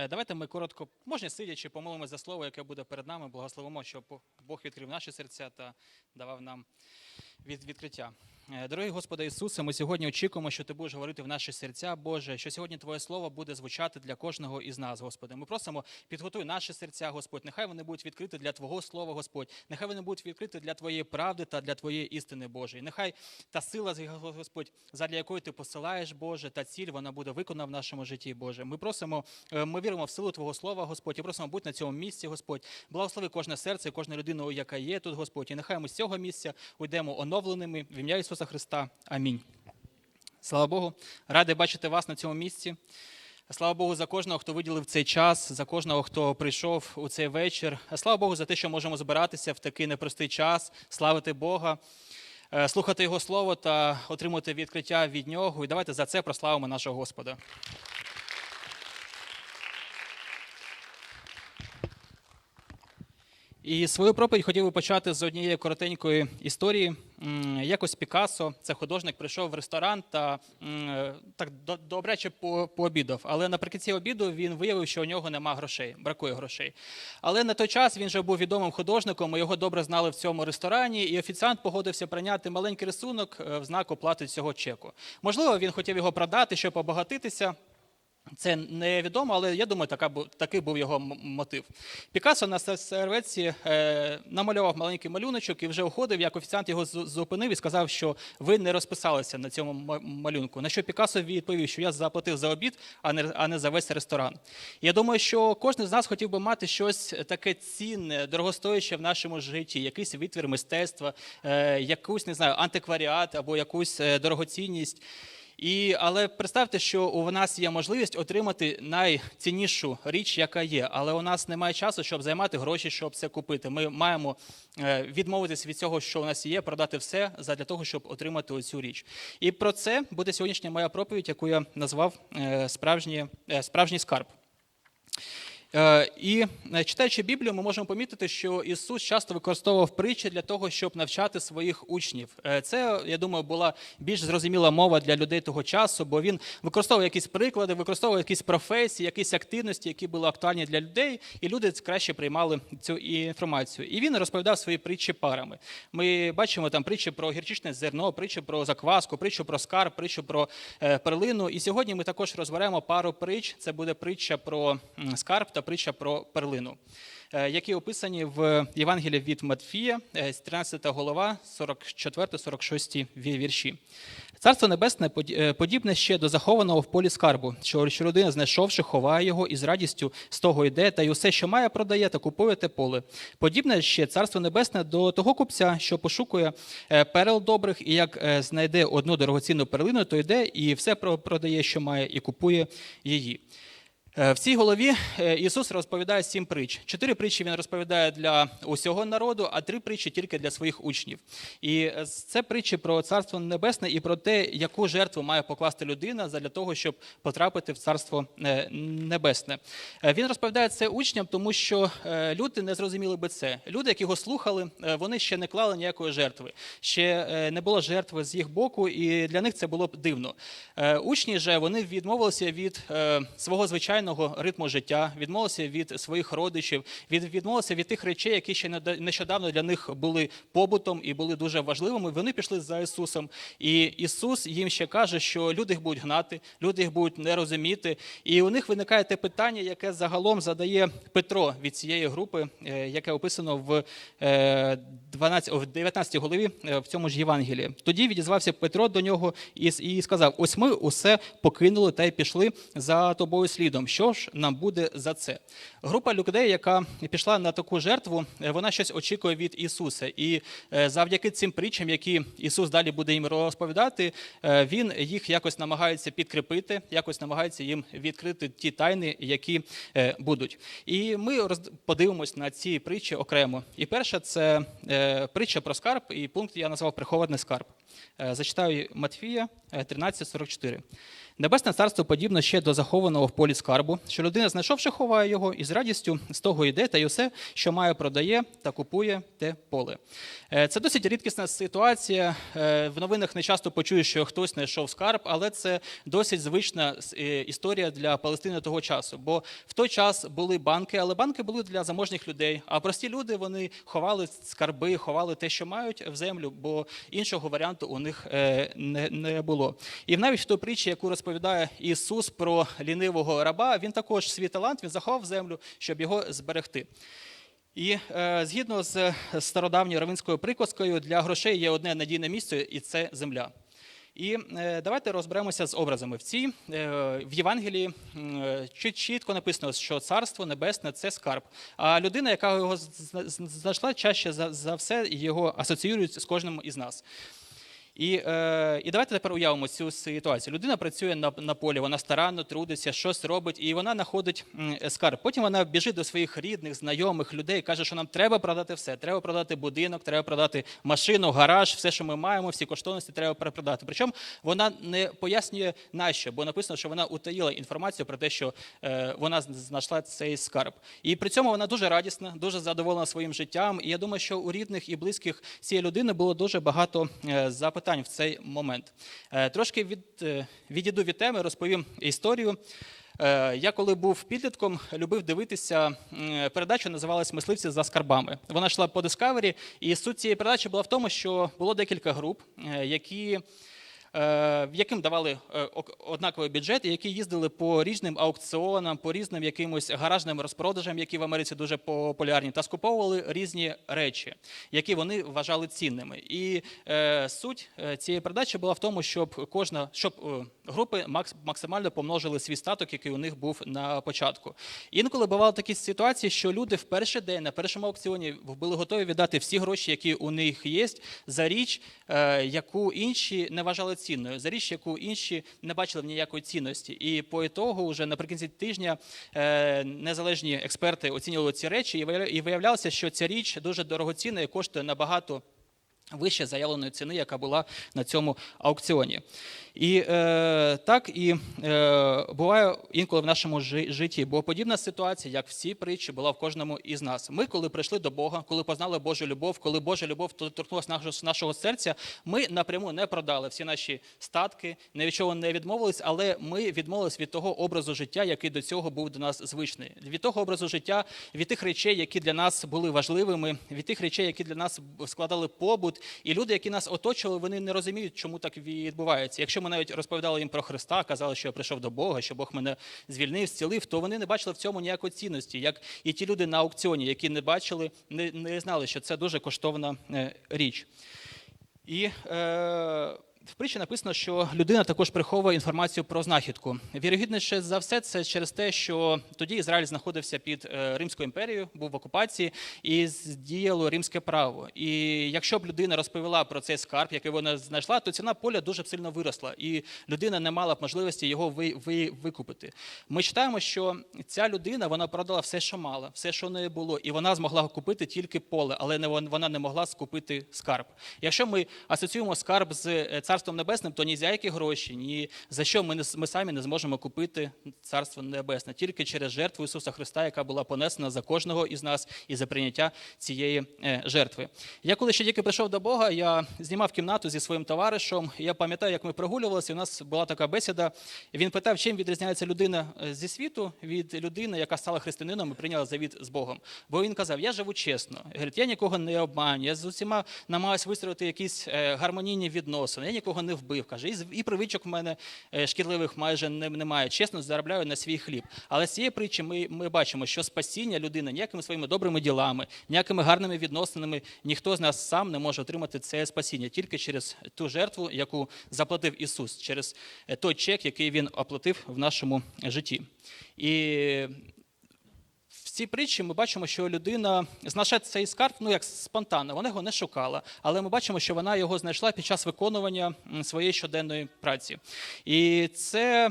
Е, Давайте ми коротко, можна сидячи, помолимося за слово, яке буде перед нами. Благословимо, щоб Бог відкрив наші серця та давав нам від відкриття. Е, Дорогий Господи Ісусе, ми сьогодні очікуємо, що Ти будеш говорити в наші серця, Боже, що сьогодні Твоє Слово буде звучати для кожного із нас, Господи. Ми просимо, підготуй наші серця, Господь. Нехай вони будуть відкриті для Твого Слова, Господь. Нехай вони будуть відкриті для Твоєї правди та для Твоєї істини, Боже. І нехай та сила, Господь, задля якої ти посилаєш, Боже, та ціль вона буде виконана в нашому житті, Боже. Ми просимо, е, ми віримо в силу Твого Слова, Господь, і просимо будь на цьому місці, Господь. Благослови кожне серце, кожну людину, яка є тут, Господь. І нехай ми з цього місця уйдемо оновленими в ім'я Ісуса Христа. Амінь. Слава Богу, радий бачити вас на цьому місці. Слава Богу, за кожного, хто виділив цей час, за кожного, хто прийшов у цей вечір. Слава Богу, за те, що можемо збиратися в такий непростий час, славити Бога, е, слухати Його Слово та отримати відкриття від Нього. І давайте за це прославимо нашого Господа. І свою проповідь хотів би почати з однієї коротенької історії. Якось Пікассо, це художник, прийшов в ресторан та так до- добряче по- пообідав. Але наприкінці обіду він виявив, що у нього нема грошей, бракує грошей. Але на той час він вже був відомим художником, і його добре знали в цьому ресторані, і офіціант погодився прийняти маленький рисунок е, в знак оплати цього чеку. Можливо, він хотів його продати, щоб обагатитися. Це невідомо, але я думаю, така бу- такий був його мотив. Пікассо на се- серветці е, намалював маленький малюночок і вже уходив, як офіціант його зупинив і сказав, що ви не розписалися на цьому малюнку. На що Пікассо відповів, що я заплатив за обід, а не, а не за весь ресторан. Я думаю, що кожен з нас хотів би мати щось таке цінне, дорогостояще в нашому житті, якийсь витвір мистецтва, е, якусь не знаю, антикваріат або якусь е, дорогоцінність. І, але представте, що у нас є можливість отримати найціннішу річ, яка є, але у нас немає часу, щоб займати гроші, щоб це купити. Ми маємо е, відмовитись від цього, що у нас є, продати все задля того, щоб отримати оцю річ. І про це буде сьогоднішня моя проповідь, яку я назвав е, справжній, е, справжній скарб. Е, І е, читаючи Біблію, ми можемо помітити, що Ісус часто використовував притчі для того, щоб навчати своїх учнів. Е, Це, я думаю, була більш зрозуміла мова для людей того часу, бо він використовував якісь приклади, використовував якісь професії, якісь активності, які були актуальні для людей, і люди краще приймали цю інформацію. І він розповідав свої притчі парами. Ми бачимо там притчі про гірчичне зерно, притчі про закваску, притчу про скарб, притчу про перлину. І сьогодні ми також розберемо пару притч. Це буде притча про скарб та притча про перлину, е, які описані в Євангелії від Матфія, е, 13 голова, 44-46 вірші. Царство небесне е, подібне ще до захованого в полі скарбу, що людина, знайшовши, ховає його і з радістю з того йде, та й усе, що має, продає та купує те поле. Подібне ще царство небесне до того купця, що пошукує е, перел добрих, і як е, знайде одну дорогоцінну перлину, то йде і все продає, що має, і купує її. Е, В цій голові е, Ісус розповідає сім притч. Чотири притчі він розповідає для усього народу, а три притчі тільки для своїх учнів. І е, це притчі про царство небесне і про те, яку жертву має покласти людина для того, щоб потрапити в царство небесне. Він розповідає це учням, тому що люди не зрозуміли би це. Люди, які його слухали, вони ще не клали ніякої жертви. Ще не було жертви з їх боку, і для них це було б дивно. Учні же вони відмовилися від свого звичайного ритму життя, відмовилися від своїх родичів, від, відмовилися від тих речей, які ще нещодавно для них були побутом і були дуже важливими. Вони пішли за Ісусом. І Ісус їм ще каже, що люди їх будуть гнати, люди їх будуть не розуміти. І у них виникає те питання, яке загалом задає Петро від цієї групи, е, яке описано в е, 12, в 19 голові е, в цьому ж Євангелії. Тоді відізвався Петро до нього і сказав: Ось ми усе покинули та й пішли за тобою слідом. Що ж нам буде за це? Група людей, яка пішла на таку жертву, е, вона щось очікує від Ісуса. І е, завдяки цим притчам, які Ісус далі буде їм розповідати, е, він їх якось намагається підкріпити, якось намагається їм відкрити ті тайни, які будуть. І ми подивимось на ці притчі окремо. І перша це притча про скарб, і пункт я назвав прихований скарб. Е, Зачитаю Матфія е, 13.44. Небесне царство подібно ще до захованого в полі скарбу, що людина, знайшовши, ховає його і з радістю з того йде, та й усе, що має, продає та купує те поле. Е, Це досить рідкісна ситуація. Е, В новинах не часто почуєш, що хтось знайшов скарб, але це досить звична е, історія для Палестини того часу. Бо в той час були банки, але банки були для заможних людей. А прості люди вони ховали скарби, ховали те, що мають в землю, бо іншого варіанту у них е, не, не було. І навіть в той притчі, яку розповідає Ісус про лінивого раба, він також свій талант він заховав землю, щоб його зберегти. І е, згідно з стародавньою равинською приказкою, для грошей є одне надійне місце, і це земля. І е, давайте розберемося з образами. В цій е, в Євангелії е, чітко написано, що царство небесне це скарб. А людина, яка його знайшла, чаще за, за все його асоціюють з кожним із нас. І, е, і давайте тепер уявимо цю ситуацію. Людина працює на, на полі, вона старанно трудиться, щось робить, і вона знаходить скарб. Потім вона біжить до своїх рідних, знайомих людей, каже, що нам треба продати все. Треба продати будинок, треба продати машину, гараж, все, що ми маємо, всі коштовності треба перепродати. Причому вона не пояснює нащо, бо написано, що вона утаїла інформацію про те, що е, вона знайшла цей скарб. І при цьому вона дуже радісна, дуже задоволена своїм життям. І я думаю, що у рідних і близьких цієї людини було дуже багато е, запитань в цей момент. Е, Трошки від, е, відійду від теми, розповім історію. Е, Я коли був підлітком, любив дивитися передачу, називалась Мисливці за скарбами. Вона йшла по Discovery, і суть цієї передачі була в тому, що було декілька груп, які яким давали е, однаковий бюджет, і які їздили по різним аукціонам, по різним якимось гаражним розпродажам, які в Америці дуже популярні, та скуповували різні речі, які вони вважали цінними. І е, суть е, цієї передачі була в тому, щоб кожна щоб е, групи максимально помножили свій статок, який у них був на початку. Інколи бували такі ситуації, що люди в перший день на першому аукціоні були готові віддати всі гроші, які у них є, за річ, е, яку інші не вважали цінною, за річ, яку інші не бачили в ніякої цінності. І по ітогу, вже наприкінці тижня, е, незалежні експерти оцінювали ці речі, і виявлялося, що ця річ дуже дорогоцінна і коштує набагато вище заявленої ціни, яка була на цьому аукціоні. І е, так і е, буває інколи в нашому житті, бо подібна ситуація, як всі притчі, була в кожному із нас. Ми, коли прийшли до Бога, коли познали Божу любов, коли Божа любов торкнулася нашого, нашого серця, ми напряму не продали всі наші статки, ні від чого не відмовились, але ми відмовились від того образу життя, який до цього був до нас звичний. Від того образу життя, від тих речей, які для нас були важливими, від тих речей, які для нас складали побут. І люди, які нас оточували, вони не розуміють, чому так відбувається. Якщо ми навіть розповідали їм про Христа, казали, що я прийшов до Бога, що Бог мене звільнив, зцілив, то вони не бачили в цьому ніякої цінності, як і ті люди на аукціоні, які не бачили, не, не знали, що це дуже коштовна е, річ. І е, в притчі написано, що людина також приховує інформацію про знахідку. Вірогідніше за все, це через те, що тоді Ізраїль знаходився під е, Римською імперією, був в окупації і діяло римське право. І якщо б людина розповіла про цей скарб, який вона знайшла, то ціна поля дуже сильно виросла, і людина не мала б можливості його ви, ви, викупити. Ми читаємо, що ця людина вона продала все, що мала, все, що в неї було, і вона змогла купити тільки поле, але не вона не могла скупити скарб. Якщо ми асоціюємо скарб з е, царством небесним, то ні за які гроші, ні за що ми, не, ми самі не зможемо купити царство небесне, тільки через жертву Ісуса Христа, яка була понесена за кожного із нас і за прийняття цієї е, жертви. Я коли ще тільки прийшов до Бога, я знімав кімнату зі своїм товаришем. Я пам'ятаю, як ми прогулювалися. і У нас була така бесіда. Він питав, чим відрізняється людина е, зі світу від людини, яка стала християнином і прийняла завіт з Богом. Бо він казав: Я живу чесно. Говорить, я нікого не обманю, я з усіма намагаюся вистроїти якісь е, гармонійні відносини. Нікого не вбив. Каже, і, і привичок в мене е, шкідливих майже немає. Чесно заробляю на свій хліб. Але з цієї притчі ми, ми бачимо, що спасіння людини ніякими своїми добрими ділами, ніякими гарними відносинами ніхто з нас сам не може отримати це спасіння тільки через ту жертву, яку заплатив Ісус, через е, той чек, який він оплатив в нашому житті. І В цій притчі ми бачимо, що людина знайшла цей скарб, ну як спонтанно, вона його не шукала, але ми бачимо, що вона його знайшла під час виконування своєї щоденної праці. І це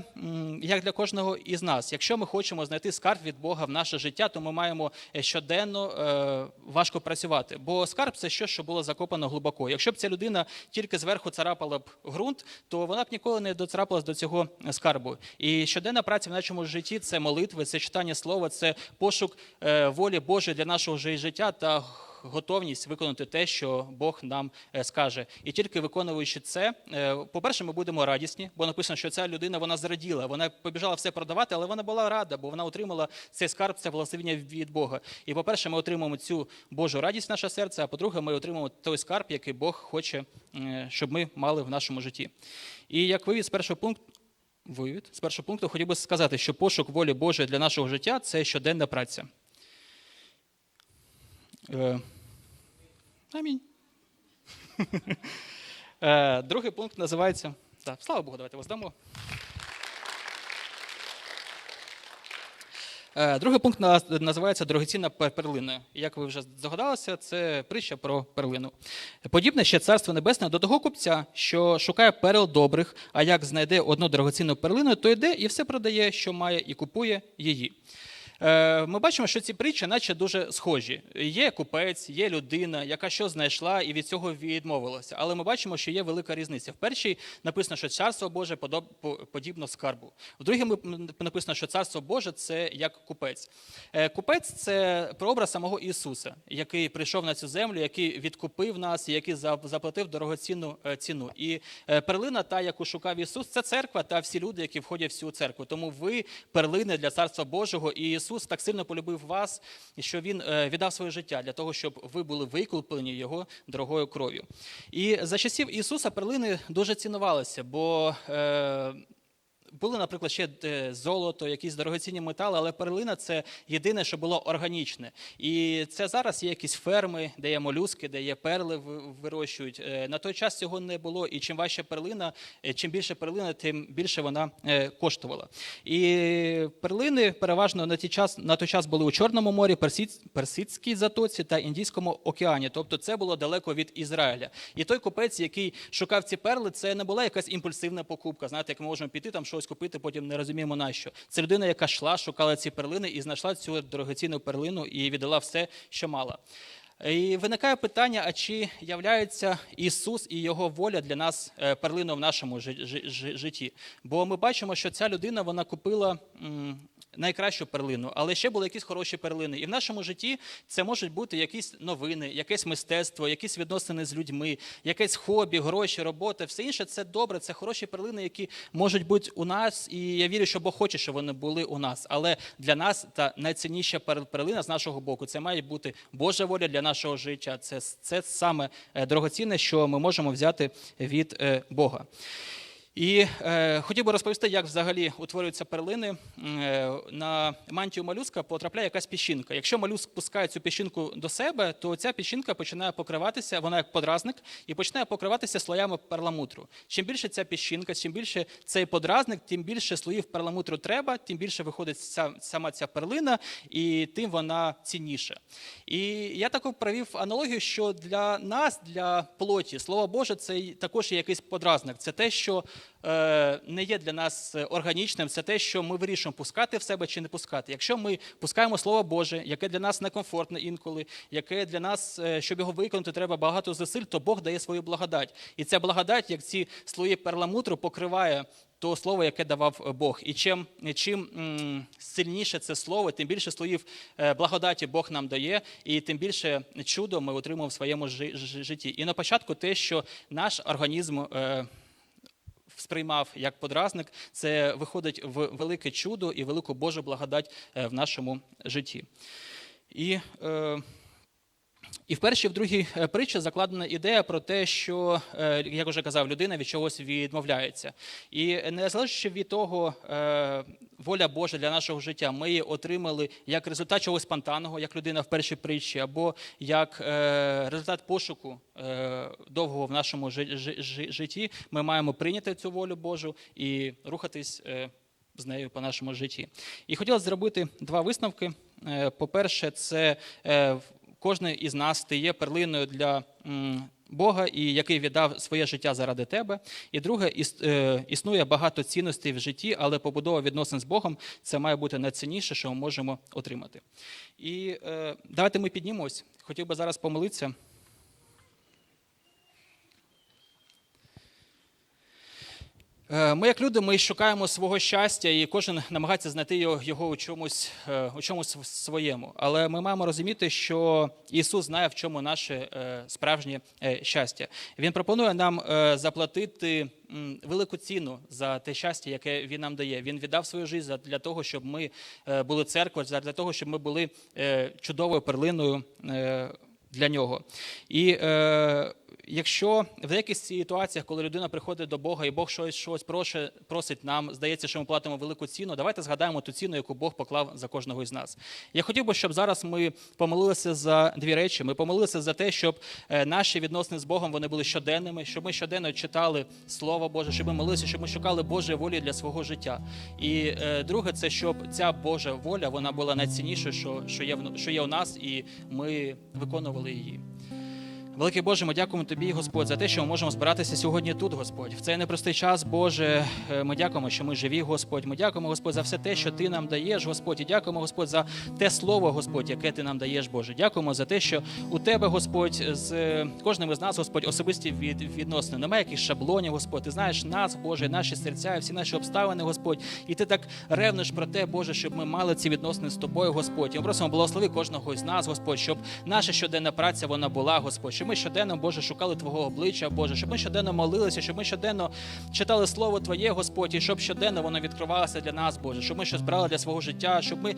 як для кожного із нас. Якщо ми хочемо знайти скарб від Бога в наше життя, то ми маємо е, щоденно е, важко працювати. Бо скарб це щось, що було закопано глибоко. Якщо б ця людина тільки зверху царапала б ґрунт, то вона б ніколи не доцарапалась до цього скарбу. І щоденна праця в нашому житті це молитви, це читання слова, це пошук е, волі Божої для нашого життя та готовність виконати те, що Бог нам е, скаже. І тільки виконуючи це, е, по-перше, ми будемо радісні, бо написано, що ця людина вона зраділа, вона побіжала все продавати, але вона була рада, бо вона отримала цей скарб, це благословення від Бога. І по-перше, ми отримаємо цю Божу радість в наше серце. А по-друге, ми отримаємо той скарб, який Бог хоче, щоб ми мали в нашому житті. І як вивід з першого пункту. Вивід з першого пункту хотів би сказати, що пошук волі Божої для нашого життя це щоденна праця. Е, Амінь. Е, Другий пункт називається. Так, слава Богу, давайте воздамо. Е, Другий пункт називається дорогоцінна перлина. Як ви вже здогадалися, це притча про перлину. Подібне ще царство небесне до того купця, що шукає перел добрих, а як знайде одну дорогоцінну перлину, то йде і все продає, що має, і купує її. Е, Ми бачимо, що ці притчі, наче дуже схожі. Є купець, є людина, яка що знайшла і від цього відмовилася. Але ми бачимо, що є велика різниця. В першій написано, що царство Боже подібно скарбу. В другій написано, що царство Боже це як купець. Е, Купець це прообраз самого Ісуса, який прийшов на цю землю, який відкупив нас, який за- заплатив дорогоцінну е, ціну. І перлина, та, яку шукав Ісус, це церква та всі люди, які входять в цю церкву. Тому ви перлини для царства Божого. І Ісус так сильно полюбив вас, що Він е, віддав своє життя для того, щоб ви були викуплені Його дорогою кров'ю. І за часів Ісуса перлини дуже цінувалися, бо е, були, наприклад, ще е, золото, якісь дорогоцінні метали, але перлина це єдине, що було органічне. І це зараз є якісь ферми, де є молюски, де є перли вирощують. Е, На той час цього не було. І чим важча перлина, е, чим більше перлина, тим більше вона коштувала. І перлини переважно на той час, на той час були у Чорному морі, Персидській затоці та Індійському океані. Тобто це було далеко від Ізраїля. І той купець, який шукав ці перли, це не була якась імпульсивна покупка. Знаєте, як ми можемо піти там щось купити, потім не розуміємо на що. Це людина, яка йшла, шукала ці перлини і знайшла цю дорогоцінну перлину і віддала все, що мала. І виникає питання: а чи являється Ісус і Його воля для нас е, перлиною в нашому жи- жи- жи- житті? Бо ми бачимо, що ця людина вона купила найкращу перлину, але ще були якісь хороші перлини. І в нашому житті це можуть бути якісь новини, якесь мистецтво, якісь відносини з людьми, якесь хобі, гроші, робота, все інше це добре, це хороші перлини, які можуть бути у нас. І я вірю, що Бог хоче, щоб вони були у нас. Але для нас та найцінніша пер- перлина з нашого боку це має бути Божа воля для нашого життя. Це, це саме е, дорогоцінне, що ми можемо взяти від е, Бога. І е, хотів би розповісти, як взагалі утворюються перлини. Е, на мантію молюска потрапляє якась піщинка. Якщо молюск пускає цю піщинку до себе, то ця піщинка починає покриватися, вона як подразник, і починає покриватися слоями перламутру. Чим більше ця піщинка, чим більше цей подразник, тим більше слоїв перламутру треба, тим більше виходить ця, сама ця перлина, і тим вона цінніша. І я таку провів аналогію, що для нас, для плоті, слово Боже, це також є якийсь подразник. Це те, що не є для нас е, органічним, це те, що ми вирішуємо, пускати в себе чи не пускати. Якщо ми пускаємо Слово Боже, яке для нас некомфортне інколи, яке для нас, е, щоб його виконати, треба багато зусиль, то Бог дає свою благодать. І ця благодать, як ці слої перламутру, покриває. То слово, яке давав е, Бог, і чим чим сильніше це слово, тим більше слоїв е, благодаті Бог нам дає, і тим більше чудо ми отримуємо в своєму жи- жи- житті. І на початку те, що наш організм е, сприймав як подразник, це виходить в велике чудо і велику Божу благодать е, в нашому житті. І е, і в першій, і в другій е, притчі закладена ідея про те, що, е, як вже казав, людина від чогось відмовляється. І незалежно від того, воля Божа для нашого життя, ми її отримали як результат чогось спонтанного, як людина в першій притчі, або як е, результат пошуку е, довгого в нашому жи- жи- жи- житті. Ми маємо прийняти цю волю Божу і рухатись. е, з нею по нашому житті. І хотілося зробити два висновки Е, По-перше, це е, кожен із нас ти є перлиною для м, Бога, і який віддав своє життя заради тебе. І друге, е, існує багато цінностей в житті, але побудова відносин з Богом це має бути найцінніше, що ми можемо отримати. І е, давайте ми піднімемось. Хотів би зараз помолитися. Ми, як люди, ми шукаємо свого щастя, і кожен намагається знайти його, у чомусь е, у чомусь своєму. Але ми маємо розуміти, що Ісус знає, в чому наше е, справжнє е, щастя. Він пропонує нам е, заплатити велику ціну за те щастя, яке він нам дає. Він віддав свою життя для того, щоб ми е, були церквою, для того, щоб ми були е, чудовою перлиною. е, Для нього. І е, якщо в деяких ситуаціях, коли людина приходить до Бога і Бог щось, щось проше, просить нам, здається, що ми платимо велику ціну, давайте згадаємо ту ціну, яку Бог поклав за кожного із нас. Я хотів би, щоб зараз ми помолилися за дві речі. Ми помолилися за те, щоб е, наші відносини з Богом вони були щоденними, щоб ми щоденно читали Слово Боже, щоб ми молилися, щоб ми шукали Божої волі для свого життя. І е, друге, це щоб ця Божа воля вона була найціннішою, що, що, є, в- що є у нас, і ми виконували її. Великий Боже, ми дякуємо Тобі, Господь, за те, що ми можемо збиратися сьогодні тут, Господь. В цей непростий час, Боже, е, ми дякуємо, що ми живі, Господь. Ми дякуємо, Господь, за все те, що Ти нам даєш, Господь. І дякуємо, Господь, за те слово, Господь, яке Ти нам даєш, Боже. Дякуємо за те, що у Тебе, Господь, з е, кожним із нас, Господь, особисті від, відносини. Немає якихось шаблонів, Господь. Ти знаєш нас, Боже, наші серця, і всі наші обставини, Господь. І ти так ревниш про те, Боже, щоб ми мали ці відносини з тобою, Господь. І ми просимо благослови кожного з нас, Господь, щоб наша щоденна праця вона була, Господь, щоб ми щоденно, Боже, шукали Твого обличчя, Боже, щоб ми щоденно молилися, щоб ми щоденно читали Слово Твоє, Господь, і щоб щоденно воно відкривалося для нас, Боже, щоб ми щось брали для свого життя, щоб ми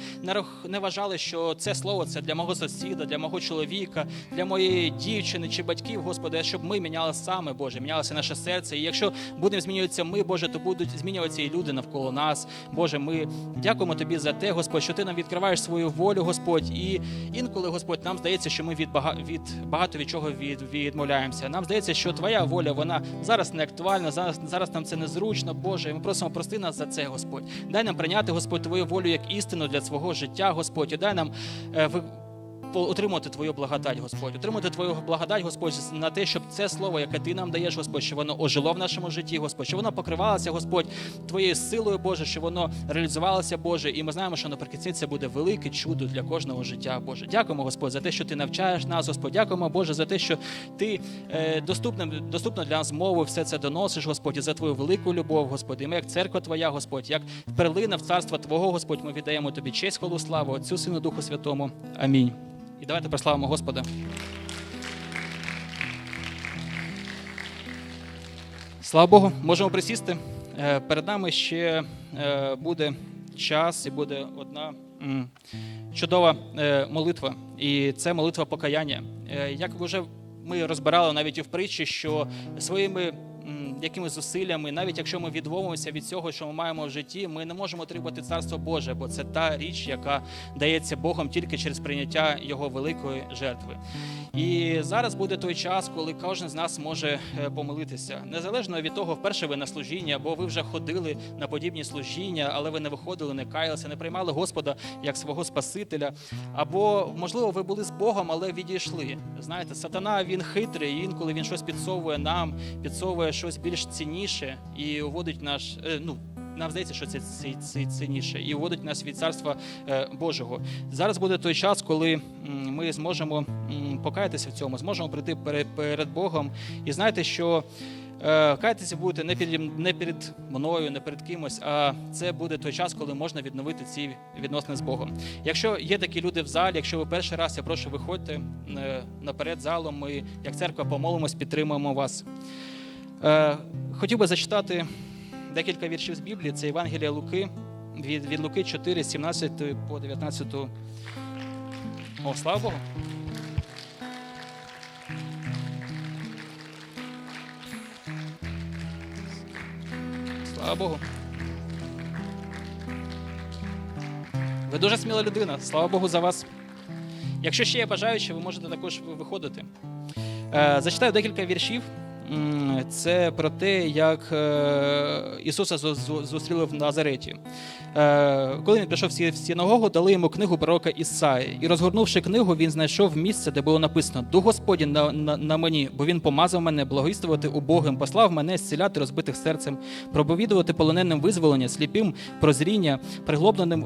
не вважали, що це слово це для мого сусіда, для мого чоловіка, для моєї дівчини чи батьків, Господи, щоб ми міняли саме, Боже, мінялося наше серце. І якщо будемо змінюватися ми, Боже, то будуть змінюватися і люди навколо нас. Боже, ми дякуємо Тобі за те, Господь, що Ти нам відкриваєш свою волю, Господь. І інколи, Господь, нам здається, що ми від багато від чого від, відмовляємося. Нам здається, що Твоя воля вона зараз не актуальна, зараз, зараз нам це незручно, Боже. І ми просимо прости нас за це, Господь. Дай нам прийняти, Господь, Твою волю як істину для свого життя, Господь. І дай нам е, отримати Твою благодать, Господь, отримати Твою благодать, Господь, на те, щоб це слово, яке Ти нам даєш, Господь, щоб воно ожило в нашому житті, Господь, щоб воно покривалося, Господь, Твоєю силою, Боже, щоб воно реалізувалося, Боже. І ми знаємо, що наприкінці це буде велике чудо для кожного життя, Боже. Дякуємо, Господь, за те, що Ти навчаєш нас, Господь. Дякуємо, Боже, за те, що Ти е, доступним, доступно для нас мовою все це доносиш, Господь, і за Твою велику любов, Господь. І ми, як церква Твоя, Господь, як перлина в царство Твого, Господь, ми віддаємо Тобі честь, хвалу, славу, Отцю, Сину, Духу Святому. Амінь. І давайте прославимо Господа. Слава Богу, можемо присісти. Е, Перед нами ще е, буде час і буде одна чудова е, молитва. І це молитва покаяння. Як вже ми розбирали навіть і в притчі, що своїми якимись зусиллями, навіть якщо ми відмовимося від цього, що ми маємо в житті, ми не можемо отримати царство Боже, бо це та річ, яка дається Богом тільки через прийняття Його великої жертви. І зараз буде той час, коли кожен з нас може е, помилитися. Незалежно від того, вперше ви на служінні, або ви вже ходили на подібні служіння, але ви не виходили, не каялися, не приймали Господа як свого Спасителя. Або, можливо, ви були з Богом, але відійшли. Знаєте, сатана він хитрий, інколи він щось підсовує нам, підсовує щось більш цінніше і уводить наш. е, ну, нам здається, що це, це, це цінніше, і уводить нас від царства е, Божого. Зараз буде той час, коли ми зможемо покаятися в цьому, зможемо прийти перед, перед Богом. І знаєте, що е, каятися будете не перед, не перед мною, не перед кимось, а це буде той час, коли можна відновити ці відносини з Богом. Якщо є такі люди в залі, якщо ви перший раз, я прошу виходьте е, наперед залом. Ми, як церква, помолимось, підтримуємо вас. Хотів би зачитати декілька віршів з Біблії. Це Євангелія Луки від, від Луки 4, 17 по 19. О, слава Богу. Слава Богу. Ви дуже сміла людина. Слава Богу за вас. Якщо ще є бажаючі, ви можете також виходити. Е, Зачитаю декілька віршів. Це про те, як е, Ісуса зу- зу- зустріли в Назареті. Е, Коли він прийшов в сі- синагогу, дали йому книгу пророка Ісаї. І розгорнувши книгу, він знайшов місце, де було написано: Дух Господень на, на, на мені, бо він помазав мене благовістувати убогим, послав мене зціляти розбитих серцем, проповідувати полоненим визволення, сліпим прозріння, приглобленим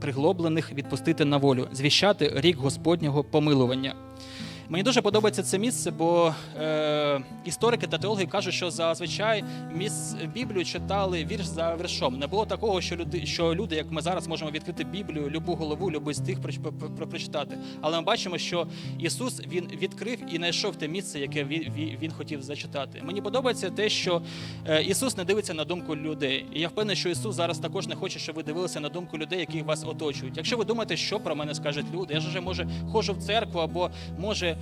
приглоблених відпустити на волю, звіщати рік Господнього помилування. Мені дуже подобається це місце, бо е, історики та теологи кажуть, що зазвичай міс Біблію читали вірш за віршом. Не було такого, що люди, що люди, як ми зараз можемо відкрити Біблію, любу голову, любий стих про, про, про- прочитати. Але ми бачимо, що Ісус він відкрив і знайшов те місце, яке він, він хотів зачитати. Мені подобається те, що е, Ісус не дивиться на думку людей. І я впевнений, що Ісус зараз також не хоче, щоб ви дивилися на думку людей, які вас оточують. Якщо ви думаєте, що про мене скажуть люди, я ж вже може ходжу в церкву або може.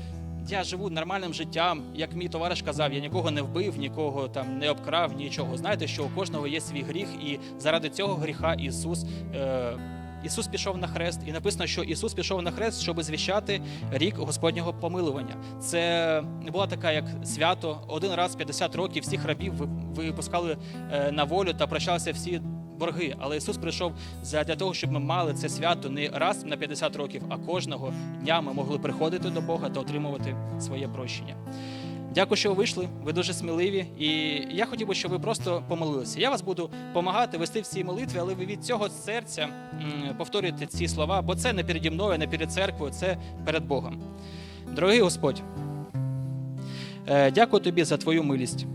Я живу нормальним життям, як мій товариш казав, я нікого не вбив, нікого там не обкрав, нічого. Знаєте, що у кожного є свій гріх, і заради цього гріха Ісус. Е, Ісус пішов на хрест, і написано, що Ісус пішов на хрест, щоб звіщати рік Господнього помилування. Це не була така, як свято. Один раз в 50 років всіх рабів випускали е, на волю та прощалися всі борги. Але Ісус прийшов для того, щоб ми мали це свято не раз на 50 років, а кожного дня ми могли приходити до Бога та отримувати своє прощення. Дякую, що ви вийшли. Ви дуже сміливі. І я хотів би, щоб ви просто помолилися. Я вас буду допомагати вести в цій молитві, але ви від цього серця повторюєте ці слова, бо це не переді мною, не перед церквою, це перед Богом. Дорогий Господь, е, дякую тобі за твою милість.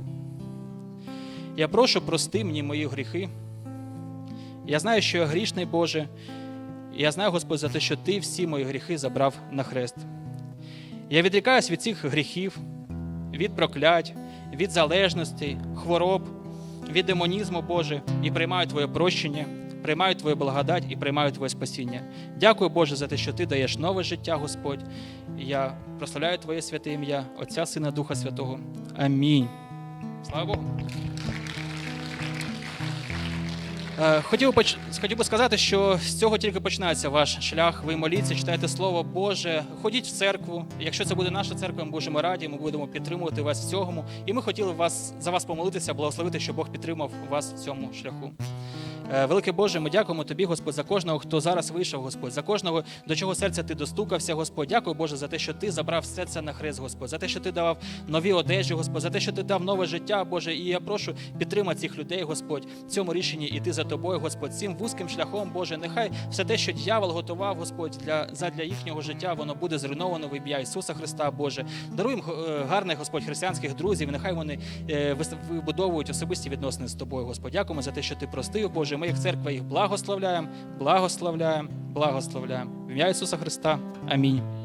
Я прошу, прости мені мої гріхи. Я знаю, що я грішний Боже. І я знаю, Господь, за те, що Ти всі мої гріхи забрав на хрест. Я відрікаюсь від цих гріхів, від проклять, від залежностей, хвороб, від демонізму, Боже, і приймаю Твоє прощення, приймаю Твою благодать і приймаю Твоє спасіння. Дякую, Боже, за те, що Ти даєш нове життя, Господь. Я прославляю Твоє святе ім'я, Отця, Сина, Духа Святого. Амінь. Слава Богу. Е, Хотів би, хотів би сказати, що з цього тільки починається ваш шлях. Ви моліться, читайте Слово Боже, ходіть в церкву. Якщо це буде наша церква, ми будемо раді, ми будемо підтримувати вас в цьому. І ми хотіли вас за вас помолитися, благословити, щоб Бог підтримав вас в цьому шляху. Е, Великий Боже, ми дякуємо Тобі, Господь, за кожного, хто зараз вийшов, Господь, за кожного, до чого серця ти достукався, Господь. Дякую, Боже, за те, що ти забрав все це на хрест, Господь, за те, що ти давав нові одежі, Господь, за те, що ти дав нове життя, Боже. І я прошу підтримати цих людей, Господь, в цьому рішенні іти за тобою, Господь, цим вузьким шляхом, Боже. Нехай все те, що дьявол готував, Господь, для задля їхнього життя, воно буде зруйновано в ім'я Ісуса Христа, Боже. Даруй їм е, гарних, Господь, християнських друзів. Нехай вони е, вибудовують особисті відносини з тобою, Господь. Дякуємо за те, що ти простив, Боже. Ми, як церква, їх благословляємо, благословляємо, благословляємо. В ім'я Ісуса Христа. Амінь.